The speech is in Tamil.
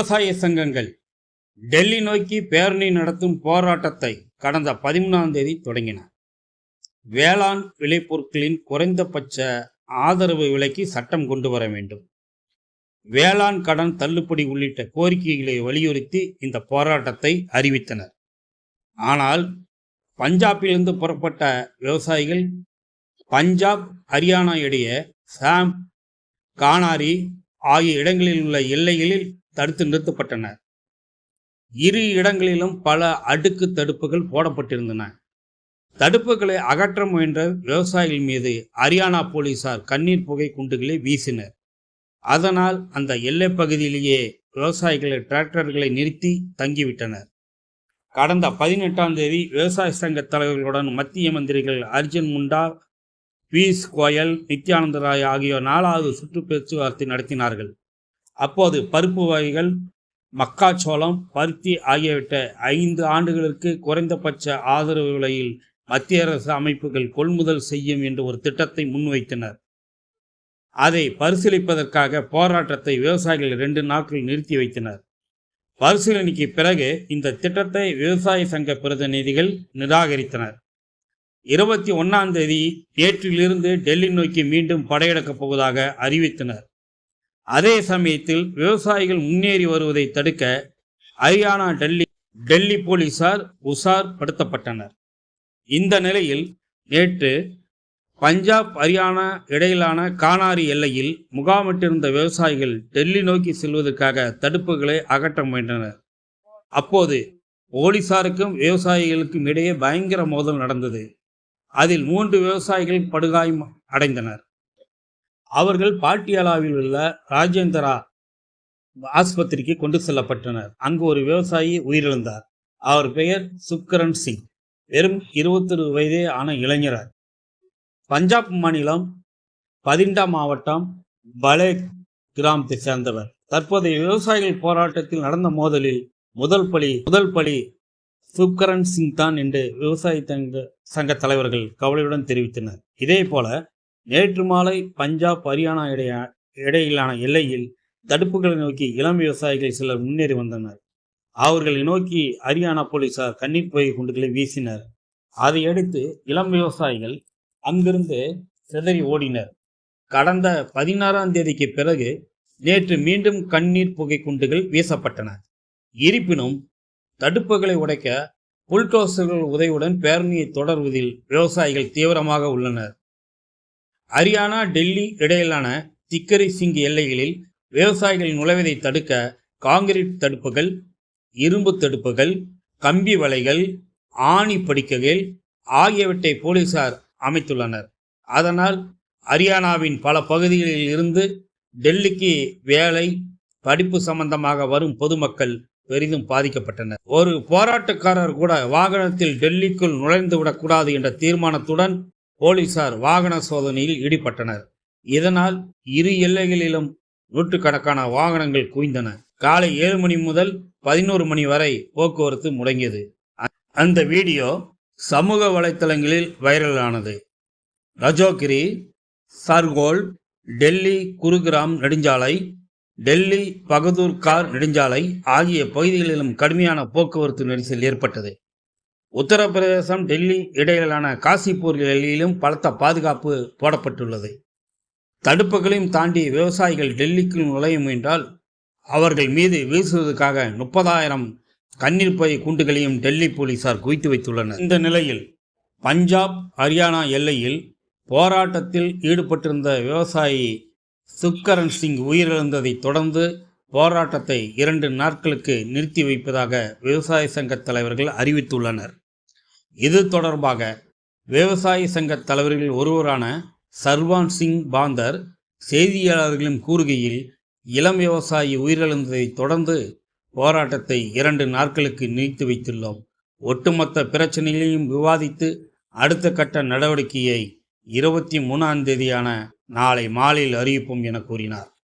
விவசாய சங்கங்கள். டெல்லி நோக்கி பேரணி நடத்தும் போராட்டத்தை கடந்த பதிமூணாம் தேதி தொடங்கின. வேளாண் விளைபொருட்களின் குறைந்தபட்ச ஆதரவு விலைக்கு சட்டம் கொண்டு வர வேண்டும். வேளாண் கடன் தள்ளுபடி உள்ளிட்ட கோரிக்கைகளை வலியுறுத்தி இந்த போராட்டத்தை அறிவித்தனர். ஆனால் பஞ்சாபிலிருந்து புறப்பட்ட விவசாயிகள் பஞ்சாப் ஹரியானா இடையே சாம் கானாரி ஆகிய இடங்களில் உள்ள எல்லைகளில் தடுத்து நிறுத்தப்பட்டன. இரு இடங்களிலும் பல அடுக்கு தடுப்புகள் போடப்பட்டிருந்தன. தடுப்புகளை அகற்ற முயன்ற விவசாயிகள் மீது ஹரியானா போலீசார் கண்ணீர் புகை குண்டுகளை வீசினர். அதனால் அந்த எல்லைப் பகுதியிலேயே விவசாயிகளை டிராக்டர்களை நிறுத்தி தங்கிவிட்டனர். கடந்த பதினெட்டாம் தேதி விவசாய சங்க தலைவர்களுடன் மத்திய மந்திரிகள் அர்ஜுன் முண்டா பியூஷ் கோயல் நித்யானந்த ராய் ஆகியோர் நாலாவது சுற்று பேச்சுவார்த்தை நடத்தினார்கள். அப்போது பருப்பு வகைகள் மக்காச்சோளம் பருத்தி ஆகியவற்றை ஐந்து ஆண்டுகளுக்கு குறைந்தபட்ச ஆதரவு விலையில் மத்திய அரசு அமைப்புகள் கொள்முதல் செய்யும் என்று ஒரு திட்டத்தை முன்வைத்தனர். அதை பரிசீலிப்பதற்காக போராட்டத்தை விவசாயிகள் இரண்டு நாட்கள் நிறுத்தி வைத்தனர். பரிசீலனைக்கு பிறகு இந்த திட்டத்தை விவசாய சங்க பிரதிநிதிகள் நிராகரித்தனர். இருபத்தி ஒன்றாம் தேதி நேற்றிலிருந்து டெல்லி நோக்கி மீண்டும் படையெடுக்கப் போவதாக அறிவித்தனர். அதே சமயத்தில் விவசாயிகள் முன்னேறி வருவதை தடுக்க ஹரியானா டெல்லி டெல்லி போலீசார் உஷார் படுத்தப்பட்டனர் இந்த நிலையில் நேற்று பஞ்சாப் ஹரியானா இடையிலான கானாரி எல்லையில் முகாமிட்டிருந்த விவசாயிகள் டெல்லி நோக்கி செல்வதற்காக தடுப்புகளை அகற்ற முயன்றனர். அப்போது போலீசாருக்கும் விவசாயிகளுக்கும் இடையே பயங்கர மோதல் நடந்தது. அதில் மூன்று விவசாயிகள் படுகாயம் அடைந்தனர். அவர்கள் பாட்டியாலாவில் உள்ள ராஜேந்திரா ஆஸ்பத்திரிக்கு கொண்டு செல்லப்பட்டனர். அங்கு ஒரு விவசாயி உயிரிழந்தார். அவர் பெயர் சுக்கரன் சிங். வெறும் இருபத்தொரு வயதே ஆன இளைஞரார். பஞ்சாப் மாநிலம் பதிண்டா மாவட்டம் பலே கிராமத்தை சேர்ந்தவர். தற்போதைய விவசாயிகள் போராட்டத்தில் நடந்த மோதலில் முதல் பலி முதல் பலி சுக்கரன் சிங் தான் என்று விவசாய சங்க சங்க தலைவர்கள் கவலையுடன் தெரிவித்தனர். இதே போல நேற்று மாலை பஞ்சாப் ஹரியானா இடைய இடையிலான எல்லையில் தடுப்புகளை நோக்கி இளம் விவசாயிகள் சிலர் முன்னேறி வந்தனர். அவர்களை நோக்கி ஹரியானா போலீசார் கண்ணீர் புகை குண்டுகளை வீசினர். அதையடுத்து இளம் விவசாயிகள் அங்கிருந்து சிதறி ஓடினர். கடந்த பதினாறாம் தேதிக்கு பிறகு நேற்று மீண்டும் கண்ணீர் புகை குண்டுகள் வீசப்பட்டன. இருப்பினும் தடுப்புகளை உடைக்க புல்டோசர்கள் உதவியுடன் பேரணியை தொடர்வதில் விவசாயிகள் தீவிரமாக உள்ளனர். ஹரியானா டெல்லி இடையிலான சிக்கரி சிங் எல்லைகளில் விவசாயிகள் நுழைவதை தடுக்க காங்கிரீட் தடுப்புகள் இரும்பு தடுப்புகள் கம்பி வலைகள் ஆணி படிக்கைகள் ஆகியவற்றை போலீசார் அமைத்துள்ளனர். அதனால் ஹரியானாவின் பல பகுதிகளில் இருந்து டெல்லிக்கு வேலை படிப்பு சம்பந்தமாக வரும் பொதுமக்கள் பெரிதும் பாதிக்கப்பட்டனர். ஒரு போராட்டக்காரர் கூட வாகனத்தில் டெல்லிக்குள் நுழைந்து விடக்கூடாது என்ற தீர்மானத்துடன் போலீசார் வாகன சோதனையில் ஈடுபட்டனர். இதனால் இரு எல்லைகளிலும் நூற்றுக்கணக்கான வாகனங்கள் குவிந்தன. காலை ஏழு மணி முதல் பதினோரு மணி வரை போக்குவரத்து முடங்கியது. அந்த வீடியோ சமூக வலைத்தளங்களில் வைரலானது. ரஜோகிரி சர்கோல் டெல்லி குருகிராம் நெடுஞ்சாலை டெல்லி பகதூர் கார் நெடுஞ்சாலை ஆகிய பகுதிகளிலும் கடுமையான போக்குவரத்து நெரிசல் ஏற்பட்டது. உத்தரப்பிரதேசம் டெல்லி இடையிலான காசிப்பூர் எல்லையிலும் பலத்த பாதுகாப்பு போடப்பட்டுள்ளது. தடுப்புகளையும் தாண்டி விவசாயிகள் டெல்லிக்குள் நுழைய முயன்றால் அவர்கள் மீது வீசுவதற்காக முப்பதாயிரம் கண்ணீர் பை குண்டுகளையும் டெல்லி போலீசார் குவித்து வைத்துள்ளனர். இந்த நிலையில் பஞ்சாப் ஹரியானா எல்லையில் போராட்டத்தில் ஈடுபட்டிருந்த விவசாயி சுக்கரன் சிங் உயிரிழந்ததைத் தொடர்ந்து போராட்டத்தை இரண்டு நாட்களுக்கு நிறுத்தி வைப்பதாக விவசாய சங்க தலைவர்கள் அறிவித்துள்ளனர். இது தொடர்பாக விவசாய சங்க தலைவர்களில் ஒருவரான சர்வான் சிங் பாந்தர் செய்தியாளர்களிடம் கூறுகையில் இளம் விவசாயி உயிரிழந்ததைத் தொடர்ந்து போராட்டத்தை இரண்டு நாட்களுக்கு நீத்து வைத்துள்ளோம். ஒட்டுமொத்த பிரச்சனைகளையும் விவாதித்து அடுத்த கட்ட நடவடிக்கையை இருபத்தி மூணாம் தேதியான நாளை மாலையில் அறிவிப்போம் என கூறினார்.